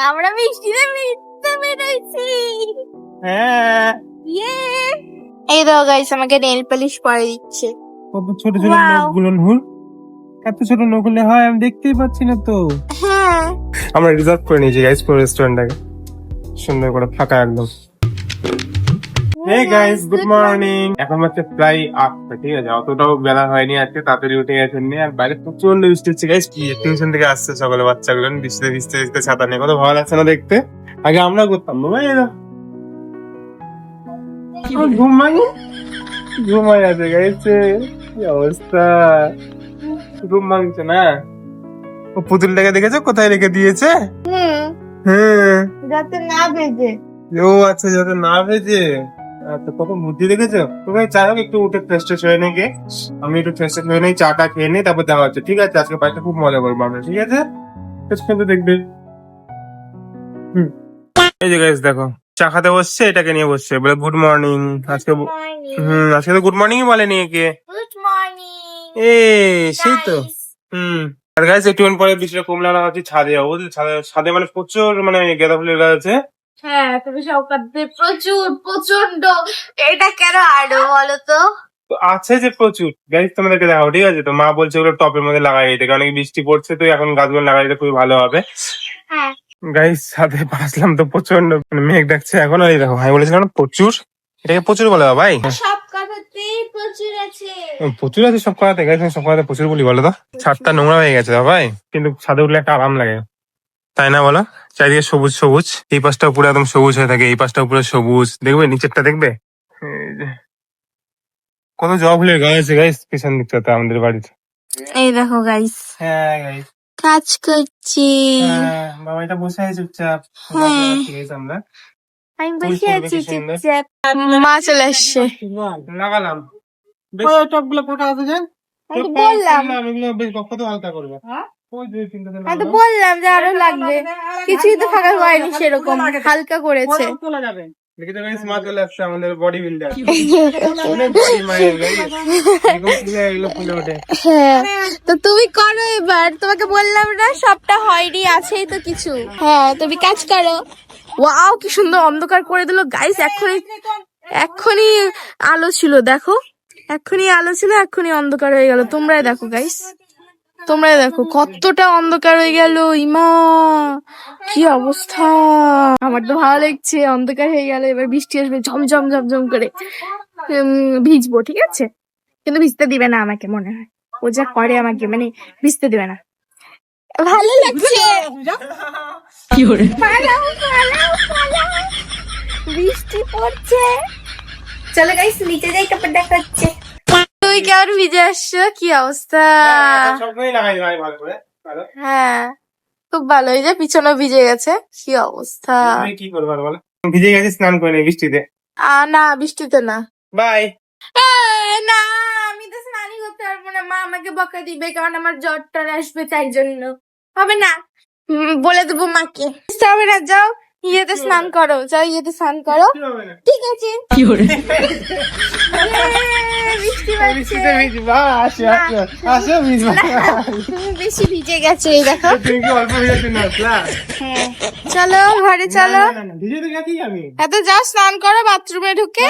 আমরা মিষ্টিতে মিথ্যে মেরেছি হ্যাঁ। ইয়ে এই দাও গাইস আমাকে নেল পলিশ পরে দিচ্ছে। কত ছোট ছোট. নখগুলো নুর এত ছোট নখ হয় আমি দেখতেই পাচ্ছি না তো। হ্যাঁ। আমরা রিজার্ভ করে নিয়েছি গাইস পুরো রেস্টুরেন্টটাকে সুন্দর করে ফাঁকা একদম। হে গাইস গুড মর্নিং এখন হচ্ছে প্রায় আটটা ঠিক আছে? অতটাও বেলা হয়নি আজকে তাড়াতাড়ি উঠে গেছেন নি আর বাইরে প্রচণ্ড বৃষ্টি হচ্ছে গাইস টিউশন থেকে আসছে সকালে বাচ্চাগুলো বৃষ্টিতে ভিজতে ভিজতে ছাতা নিয়ে কত ভালো লাগছে না দেখতে? আগে আমরা করতাম বাবা এরা ঘুমাই ঘুমাই আছে গাইছে কি অবস্থা? ঘুম ভাঙছে না? ও পুতুলটাকে দেখেছ? কোথায় রেখে দিয়েছে? হ্যাঁ। যাতে না ভেজে। ও আচ্ছা যাতে না ভেজে। কত বুদ্ধি দেখেছ? তোমরা চাই হোক একটু উঠে ফ্রেশ ট্রেশ হয়ে নেই আমি একটু ফ্রেশ ট্রেশ হয়ে নেই চাটা খেয়ে নেই তারপর দেখা হচ্ছে। ঠিক আছে আজকে বাড়িতে খুব মজা করব আমরা ঠিক আছে? পর্যন্ত দেখবে। হুম। এই যে গাইস দেখো চা খাতে বসছে এটাকে নিয়ে বসছে বলে গুড মর্নিং আজকে হুম আজকে তো গুড মর্নিং বলেনি একে। গুড মর্নিং এ সেই তো। হুম। আর গাইস একটু পরে বৃষ্টিটা কমলে আমরা ভাবছি ছাদে যাব ছাদে ছাদে মানে প্রচুর মানে গেঁদা ফুলের গাছ আছে। হ্যাঁ তুমি সৌকাতে প্রচুর প্রচণ্ড এটা কেন আরও বলো তো আছে যে প্রচুর। গাইস তোমাদেরকে দেখাবো ঠিক আছে? তো মা বলছে ওগুলো টপের মধ্যে লাগাই দিতে কারণ বৃষ্টি পড়ছে তো এখন গাছগুলো লাগাই দিতে খুবই ভালো হবে। হ্যাঁ। গাইস সাথে বাসলাম তো প্রচণ্ড মানে মেঘ ডাকছে এখন এই দেখো আমি বলেছিলাম না প্রচুর? এটাকে প্রচুর বলে ভাই? সব কথাতেই প্রচুর আছে। প্রচুর আছে সব করাতে গাইস আমি সব করাতে প্রচুর বলি বলো তো? ছাদটা নোংরা হয়ে গেছে ভাই। কিন্তু ছাদে উঠলে একটা আরাম লাগে। তাই না বলো? চারিদিকে সবুজ সবুজ। এই পাশটাও পুরো একদম সবুজ হয়ে থাকে এই পাশটাও পুরো সবুজ। দেখবে? নিচেরটা দেখবে। কত জবা ফুলের গাছ আছে গাইস পিছন দিকটাতে আমাদের বাড়িতে। এই দেখো গাইস হ্যাঁ গাইস কাজ করছি। হ্যাঁ বাবা এটা বসে আছে চুপচাপ। হ্যাঁ। আমরা। আমি বসে আছি চুপচাপ। মা চলে আসছে। লাগালাম। বেশ টপগুলো ফোটা আছে যে বললাম। আমি এগুলো বেশ কত হালকা করবে। দিন আমি বললাম যে আরও লাগবে কিছুই তো ফাঁকা হয়নি সেরকম হালকা করেছে দেখি গাইস মা চলে আমাদের বডি বিল্ডার অনেক বডি মায়ের গাইস এগুলো ফুলে ওঠে হ্যাঁ তো তুমি করো এবার তোমাকে বললাম না সবটা হয়নি আছেই তো কিছু হ্যাঁ তুমি কাজ করো ওয়াও কি সুন্দর অন্ধকার করে দিল গাইস এক্ষুনি এক্ষুনি আলো ছিল দেখো এক্ষুনি আলো ছিল এক্ষুনি অন্ধকার হয়ে গেল তোমরাই দেখো গাইস তোমরাই দেখো কতটা অন্ধকার হয়ে গেল ইমা। কি অবস্থা। আমার তো ভালো লাগছে অন্ধকার হয়ে গেল এবার বৃষ্টি আসবে ঝমঝম ঝমঝম করে ভিজবো ঠিক আছে? কিন্তু ভিজতে দিবে না আমাকে মনে হয়। ও যা করে আমাকে মানে ভিজতে দিবে না। ভালো লাগছে। পালাও, পালাও। বৃষ্টি পড়ছে। চলো গাইস নিচে যাই তারপর দেখা তুই কেমন ভিজে আসছো? কি অবস্থা? হ্যাঁ খুব ভালো। এই যে পিছনে ভিজে গেছে কি অবস্থা? কি করবে আর বলো ভিজে গেছে স্নান করে বৃষ্টিতে। আ না বৃষ্টিতে না। বাই। না আমি তো স্নানই করতে পারব না। মা আমাকে বকা দিবে কারণ আমার জ্বর টর আসবে তাই জন্য। হবে না। বলে দেবো মাকে। হবে না যাও। ইয়েতে স্নান করো যাও ইয়েতে স্নান করো। ঠিক আছে। ভিজবা? তুমি বেশি ভিজে গেছে এই দেখো। তুমি কি অল্প না হ্যাঁ। চলো ঘরে চলো। এত যাও স্নান করো বাথরুমে ঢুকে।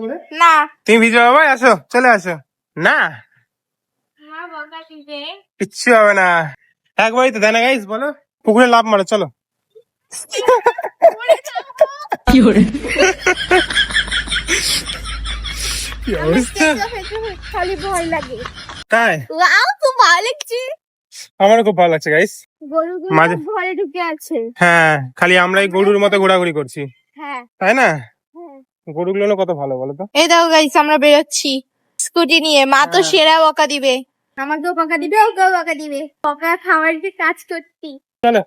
করে। না। তুমি ভিজে বাবা আসো চলে আসো। না। মা কিচ্ছু হবে না। একবারই তো দেয় না গাইস বলো। পুকুরে লাভ মারো চলো। কি অবস্থা? খালি ভয় লাগে। তাই? ওয়াও তো ভালো লাগছে। আমারও খুব ভালো লাগছে গাইস গরুগুলো ঘরে ঢুকে আছে। হ্যাঁ খালি আমরাই গরুর মতো ঘোরাঘুরি করছি। হ্যাঁ। তাই না? হ্যাঁ। গরুগুলো কত ভালো বলো তো? এই দেখো গাইস আমরা বেরোচ্ছি। স্কুটি নিয়ে। মা তো হ্যাঁ। সেরা বকা দিবে। আমাকেও বকা দিবে ওকেও বকা দিবে। বকা খাওয়ার যে কাজ করতি চলো।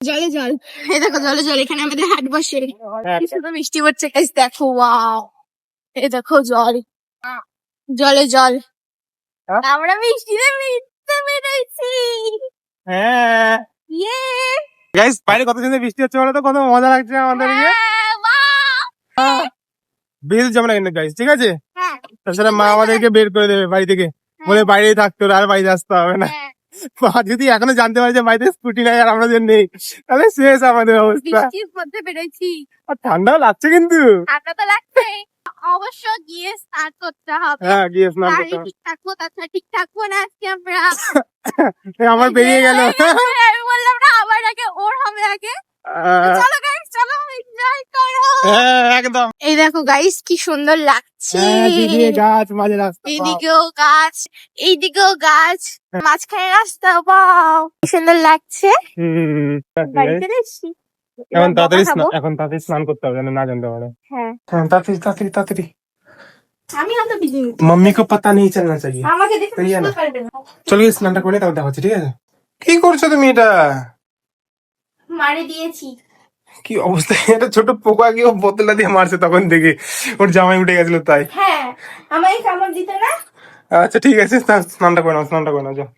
জলে জল। এই দেখো জলে জল এখানে আমাদের হাট বসে। হ্যাঁ, মিষ্টি পড়ছে গাইস দেখো ওয়াও এই দেখো জল। জলে জল। হ্যাঁ? আমরা মিষ্টিতে হ্যাঁ। ইয়ে গাইস বাইরে কত সুন্দর বৃষ্টি হচ্ছে বলো তো? কত মজা লাগছে আমাদের হ্যাঁ, বিল জমা না কিন্তু গাইস ঠিক আছে? তাছাড়া মা আমাদেরকে বের করে দেবে বাড়ি থেকে। বলে বাইরেই থাকতো আর বাড়িতে আসতে হবে না। মা যদি এখনও জানতে পারে যে বাড়িতে স্কুটি নাই আর আমাদের নেই তাহলে শেষ আমাদের অবস্থা। বৃষ্টির মধ্যে বেরোইছি। আর ঠান্ডাও লাগছে কিন্তু। ঠান্ডা তো লাগছে। অবশ্য গিয়ে স্নান করতে হবে। হ্যাঁ গিয়ে স্নান করতে হবে। ঠিক থাকব তাছাড়া ঠিক থাকব না আজকে আমরা। আমার বেরিয়ে গেল। আমি বললাম না আমার আগে ওর হবে আগে। আহ, চলো গাইস চলো এনজয় করো হ্যাঁ একদম এই দেখো গাইস কি সুন্দর লাগছে হ্যাঁ দিদি গাছ মাঝে রাস্তা বাহ। এইদিকেও গাছ এইদিকেও গাছ মাঝখানে রাস্তা বাও কি সুন্দর লাগছে হুম, বাড়িতে এসেছি এখন এবার তাড়াতাড়ি বকা খাবো। স্নান- এখন তাড়াতাড়ি স্নান করতে হবে যেন না জানতে পারে হ্যাঁ হ্যাঁ তাড়াতাড়ি তাড়াতাড়ি তাড়াতাড়ি আমি অত বিজি मम्मी को पता नहीं चलना चाहिए আমাকে দেখে এই বুঝতে না। পারবে না চলো গিয়ে স্নানটা করে তারপর দেখা হচ্ছে ঠিক আছে কি করছো তুমি এটা মারে দিয়েছি। কি অবস্থা? এটা ছোট পোকা কি ও বোতলা দিয়ে মারছে তখন থেকে ওর জামাই উঠে গেছিল তাই। হ্যাঁ আমায় কামড় দিতে না? আচ্ছা ঠিক আছে স্নানটা করে নাও স্নানটা করে নাও যাও।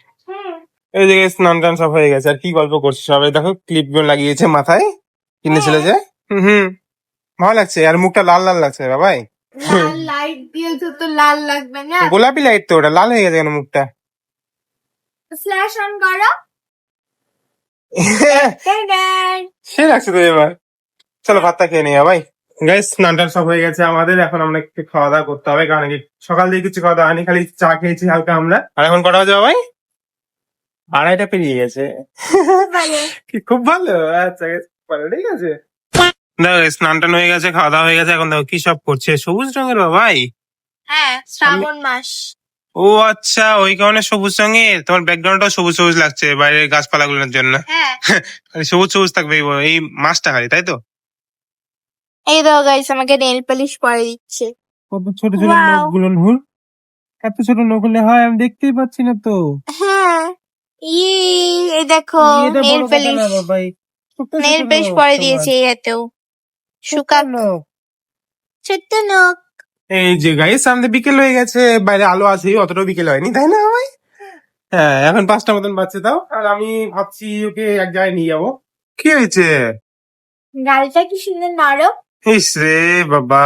এই জায়গায় স্নান টান সব হয়ে গেছে আর কি গল্প করছি? সবাই দেখো ক্লিপগুলো লাগিয়েছে মাথায় কিনেছিল যে। হুম হুম। ভালো লাগছে আর মুখটা লাল লাল লাগছে বাবাই। লাল লাইট দিয়েছ তো লাল লাগবে না? গোলাপি লাইট তো ওটা লাল হয়ে গেছে কেন মুখটা? ফ্ল্যাশ অন করো। সে লাগছে তো এবার। চলো ভাতটা খেয়ে নিই ভাই গাইস স্নানটা সব হয়ে গেছে আমাদের এখন আমরা একটু খাওয়া দাওয়া করতে হবে কারণ কি সকাল থেকে কিছু খাওয়া দাওয়া হয়নি খালি চা খেয়েছি হালকা আমরা। আর এখন কটা বাজে ভাই আড়াইটা পেরিয়ে গেছে। কি খুব ভালো? আচ্ছা ঠিক আছে। দেখো স্নান টান হয়ে গেছে খাওয়া দাওয়া হয়ে গেছে এখন দেখো কি সব করছে। সবুজ রঙের বাবাই। হ্যাঁ শ্রাবণ মাস। ও আচ্ছা ওই কারণে সবুজ রঙের? তোমার ব্যাকগ্রাউন্ডটাও সবুজ সবুজ লাগছে বাইরের গাছপালাগুলোর জন্য। হ্যাঁ। খালি সবুজ সবুজ থাকবে এই বড়- এই মাছটা খালি তাই তো? এই দাও গাইস আমাকে নেল পলিশ পরে দিচ্ছে। কত ছোট ছোট Wow. নখগুলো নূর এত ছোট নখ হলে হয় আমি দেখতেই পাচ্ছি না তো। হ্যাঁ। ইয়ে এই দেখো এটা নেল বড় কথা পলিশ। ছোট্ট ছোট নেল পলিশ নখ পরে তোমার। দিয়েছে এতেও ছোট্ট শুকা নখ। ছোট্ট নখ এই যে গাইস আমাদের বিকেল হয়ে গেছে বাইরে আলো আছে অতটাও বিকেল হয়নি তাই না ভাই? হ্যাঁ এখন পাঁচটা মতন বাচ্চা দাও আর আমি ভাবছি ওকে এক জায়গায় নিয়ে যাব। কি হয়েছে? গালটা কি সুন্দর নরম? ইস রে বাবা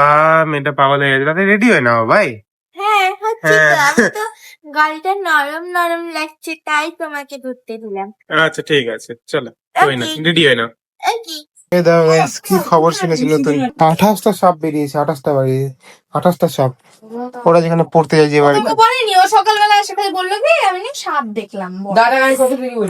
মেয়েটা পাগল হয়ে গেছে তাতে রেডি হয় না ভাই? হ্যাঁ হচ্ছে তো হ্যাঁ। আমি তো গালটা নরম নরম লাগছে তাই তোমাকে ধরতে দিলাম। আচ্ছা ঠিক আছে চলো. রেডি হয় না। কি খবর শুনেছিল তুই আঠাশটা সাপ বেরিয়েছে আঠাশটা বাড়ি আঠাশটা সাপ ওরা যেখানে পড়তে যায় যে বাড়িতে। আমাকে বলেনি ও সকালবেলা এসে খালি বলল কি আমি সাপ দেখলাম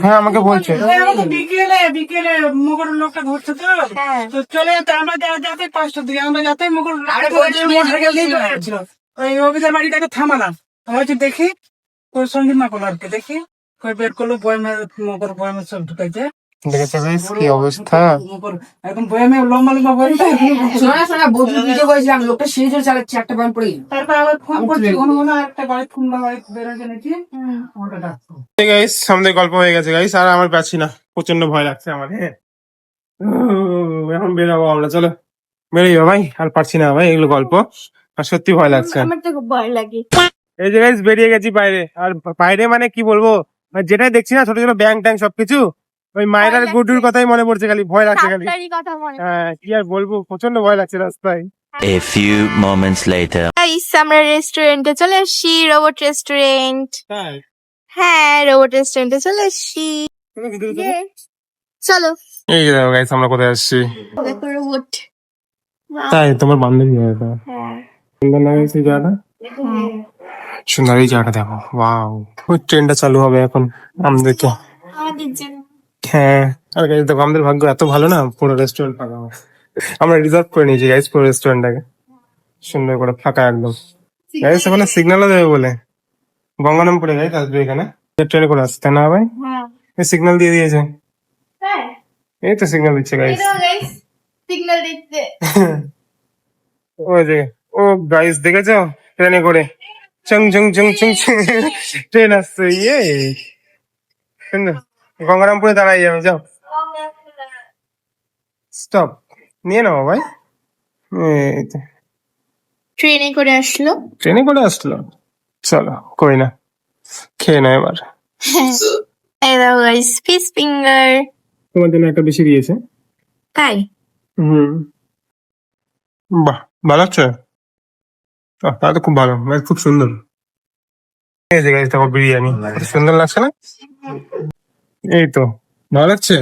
হ্যাঁ আমাকে বলছে। আমাকে বিকেলে বিকেলে মুগুর লোকটা ধরছে তো। হ্যাঁ। তো চলে যেতে আমরা যা- যাতে পাঁচটার দিকে আমরা যাতে মুগুর আরে বলছি, মোটরসাইকেল দিয়ে চলে যাচ্ছিল ওই অভিদের বাড়িটাকে থামালাম। আমি বলছি দেখি ওই সংগীত না করল আর কি দেখি। ওই বের করল বয়মের মুগুর বয়মের সব ঢুকাইছে। দেখেছ guys, কি অবস্থা? মুগুর একদম লম্বা লম্বা বয়মটা শোনা শোনা বদলু ভিডিও করেছিলাম লোকটা সেই জোর চালাচ্ছে একটা পয়েন্ট পড়ে গেল। তারপর আবার ফোন করছি কোনো কোনো একটা বাড়ি ফোন বাড়ি বেরোচ্ছে নাকি ওটা ডাকতো গাইস আমাদের গল্প হয়ে গেছে গাইস আর আমার পাচ্ছি না। প্রচণ্ড ভয় লাগছে আমার হ্যাঁ। এখন বেরোবো আমরা চলো। বেরিয়ে ভাই আর পারছি না ভাই এগুলো গল্প। আর সত্যি ভয় লাগছে। আমার তো ভয় লাগে। এই যে গাইস বেরিয়ে গেছি বাইরে। আর বাইরে মানে কি বলব? মানে যেটাই দেখছি না ছোট ছোট ব্যাং ট্যাং সবকিছু। ওই মায়ের গুডুর কথাই মনে পড়ছে খালি ভয় লাগছে খালি। মনে হ্যাঁ কি আর বলব প্রচণ্ড ভয় লাগছে রাস্তায়। A few moments later. Guys আমরা রেস্টুরেন্টে চলে এসেছি রোবট রেস্টুরেন্ট হ্যাঁ রোবট রেস্টুরেন্টে চলে ভিতরে চলো। এই যে গাইস আমরা কোথায় আসছি? দেখো রোবট তাই তোমার বান্ধবী হয় এটা হ্যাঁ। সুন্দর লাগে সেই জায়গাটা সুন্দর এই জায়গাটা দেখো ওয়াও ওই ট্রেনটা চালু হবে এখন আমাদেরকে। আমাদের জন্য। হ্যাঁ। আর গাইস দেখো আমাদের ভাগ্য এত ভালো না পুরো রেস্টুরেন্ট ফাঁকা আমরা রিজার্ভ করে নিয়েছি গাইস পুরো রেস্টুরেন্টটাকে সুন্দর করে ফাঁকা একদম। গাইস ওখানে সিগন্যালও দেবে বলে। গঙ্গারামপুরে গাইস আসবে এখানে। ট্রেনে করে আসছে না ভাই? হ্যাঁ। এই সিগন্যাল দিয়ে দিয়েছে। হ্যাঁ। এই তো সিগন্যাল দিচ্ছে গাইস গাইস সিগন্যাল দিচ্ছে। ওই যে ও গাইস দেখেছ? ট্রেনে করে। চং চং চং চং চং। ট্রেন আসছে ইয়ে সুন্দর। গঙ্গারামপুরে দাঁড়াই যাবে যাও। স্টপ নিয়ে নাও ভাই। ট্রেনে করে আসলো। ট্রেনে করে আসলো? চলো কই না। খেয়ে না এবার। এই গাইস ফিশ ফিঙ্গার তোমার জন্য একটা বেশি দিয়েছে। তাই? হুম। বাহ ভালো আহ, তাহলে খুব ভালো। খুব সুন্দর। এই যে গাইস দেখো বিরিয়ানি। সুন্দর লাগছে না? এই তো ভালো লাগছে?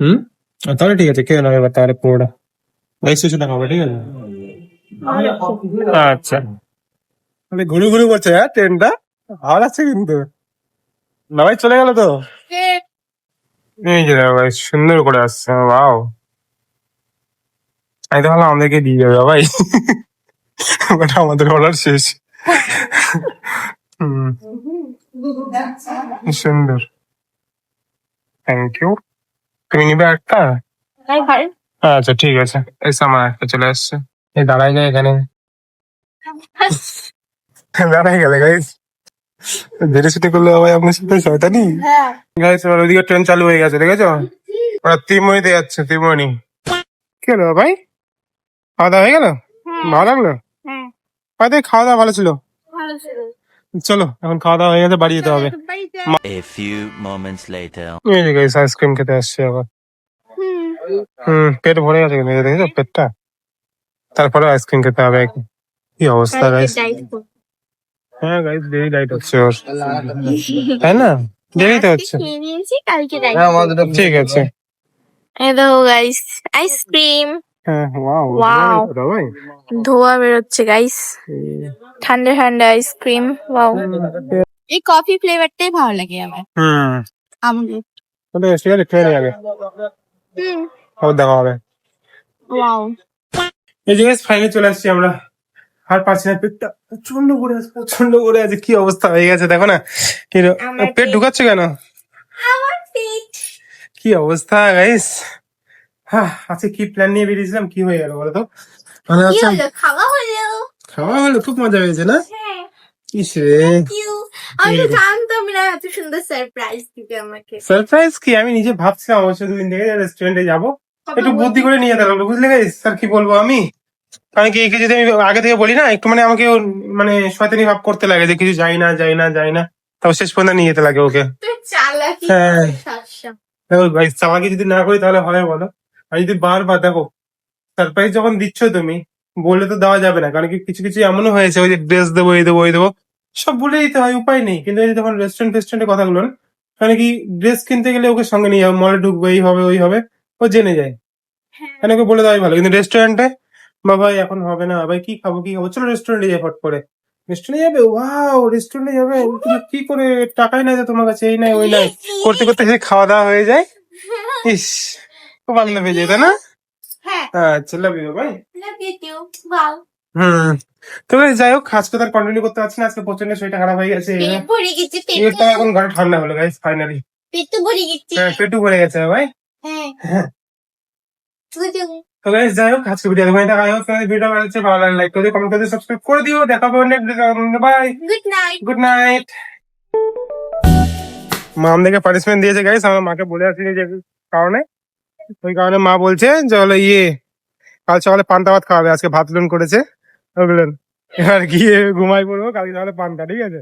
হুম? তাহলে ঠিক আছে খেয়ে নেবে এবার তাহলে পুরোটা। বাইশ টাকা হবে ঠিক আছে? আচ্ছা। মানে ঘুরু ঘুরু করছে হ্যাঁ ট্রেনটা? ভালো লাগছে কিন্তু। না ভাই চলে গেল তো? এই যে ভাই সুন্দর করে আসছে ওয়াও। আমি তো ভাবলাম আমাদেরকে দিয়ে যাবে ভাই বাট আমাদের অর্ডার শেষ। হুম। সুন্দর। থ্যাংক ইউ তুমি নিবে একটা আচ্ছা ঠিক আছে। এই আমার একটা চলে আসছে। এই দাঁড়াই যায় এখানে। দাঁড়াই গেলে গাইস ধীরে সুতে করলে ভাই আপনার সাথে শয়তানি? গাইস এবার ওইদিকে ট্রেন চালু হয়ে গেছে দেখেছ? ওরা ত্রিমণিতে যাচ্ছে ত্রিমণি কি হলো ভাই খাওয়া দাওয়া হয়ে গেল? ভালো লাগল? হ্যাঁ। খাওয়া দাওয়া ভালো ছিল। চলো এখন খাওয়া দাওয়া হয়ে গেছে বাড়ি যেতে হবে। A few moments later. এই যে গাইস আইসক্রিম খেতে আসছে আবার। হুম। পেট ভরে গেছে কিন্তু এই দেখেছ পেটটা? তারপরে আইসক্রিম খেতে হবে কি অবস্থা গাইস হ্যাঁ গাইস ডেলি ডাইট হচ্ছে ওর। তাই না? ডেলি তো হচ্ছে। ঠিক আছে। এই দেখো গাইস আইসক্রিম হ্যাঁ ওয়াও Wow. ধোয়া বেরোচ্ছে গাইস ঠান্ডা ঠান্ডা আইসক্রিম ওয়াও এই কফি ফ্লেভারটাই ভালো লাগে আমার। হুম। আমাদের। তাহলে ঠিক খেয়ে নে হুম। আবার দেখা হবে। ওয়াও এই যে ফাইনালি চলে আসছি আমরা। আর পাচ্ছি না পেটটা। প্রচণ্ড করে আছে প্রচণ্ড করে আছে কি অবস্থা হয়ে গেছে দেখো না। পেট- ঢুকাচ্ছে কেন? কি অবস্থা গাইস হ্যাঁ আজকে কি প্ল্যান নিয়ে বেরিয়েছিলাম? কি হয়ে গেল বলো তো মানে আচ্ছা খাওয়া হলো? খাওয়া হলো খুব মজা হয়েছে না? হ্যাঁ। আমি তো জানতাম না এত সুন্দর সারপ্রাইজ দিবে আমাকে। সারপ্রাইজ কি? আমি নিজে ভাবছিলাম অবশ্য দুদিন থেকে রেস্টুরেন্টে যাব। একটু বুদ্ধি করে নিয়ে দাঁড়াল বুঝলে গাইস স্যার কি বলব আমি? কারণ কি একে যদি আমি আগে থেকে বলি না একটু মানে আমাকে মানে শয়তানি ভাব করতে লাগে যে কিছু যাই না যাই না যাই না। তাও শেষ পর্যন্ত নিয়ে যেতে লাগে ওকে। চালাকি হ্যাঁ। ভাই চালাকি যদি না করি তাহলে হয় বলো। আর যদি বারবার দেখো সারপ্রাইজ যখন দিচ্ছ তুমি বলে তো দেওয়া যাবে না কারণ কি কিছু কিছু এমনও হয়েছে ওই যে ড্রেস দেবো এই দেবো ওই দেবো সব বলে দিতে হয় উপায় নেই। কিন্তু এই যে যখন রেস্টুরেন্ট ফেস্টুরেন্টের কথাগুলো না, মানে কি ড্রেস কিনতে গেলে ওকে সঙ্গে নিয়ে যাবে মলে ঢুকবো এই হবে ওই হবে ও জেনে যায়। হ্যাঁ। মানে ওকে বলে দেওয়াই ভালো। কিন্তু রেস্টুরেন্টে বা ভাই এখন হবে না ভাই কি খাব কি খাব চলো রেস্টুরেন্টে যাই ফট করে। রেস্টুরেন্টে যাবে? ওয়াও রেস্টুরেন্টে যাবে? তুমি কি করে টাকাই নাই তো তোমার কাছে এই নাই ওই নাই। করতে করতে সেই খাওয়া দাওয়া হয়ে যায়। ইস। খুব যায় তাই না? হ্যাঁ। আচ্ছা লাভ ইউ ভাই হুম। তো যাই হোক আজকে তার কন্টিনিউ করতে পারছি না আজকে প্রচণ্ড শরীরটা খারাপ হয়ে গেছে। এখন গাড়ি ঠান্ডা হলো গাইস ফাইনালি পেট ভরে গেছে। হ্যাঁ পেটু ভরে গেছে ভাই হ্যাঁ। তো গাইস যাই হোক আজকে ভিডিও দেখবেন দেখা হোক ভিডিও ভালো লাগছে ভালো লাগলে লাইক করে কমেন্ট করে দিও সাবস্ক্রাইব করে দিও। দেখা হবে next bye good night good night মা আমাদেরকে পানিশমেন্ট দিয়েছে গাইস আমার মাকে বলে আসিনি যে কারণে। ওই কারণে মা বলছে যে হলো ইয়ে কাল সকালে পান্তা ভাত খাওয়াবে আজকে ভাত লোন করেছে। বুঝলেন? এবার গিয়ে ঘুমাই পড়ব, কালকে সকালে পান্তা, ঠিক আছে?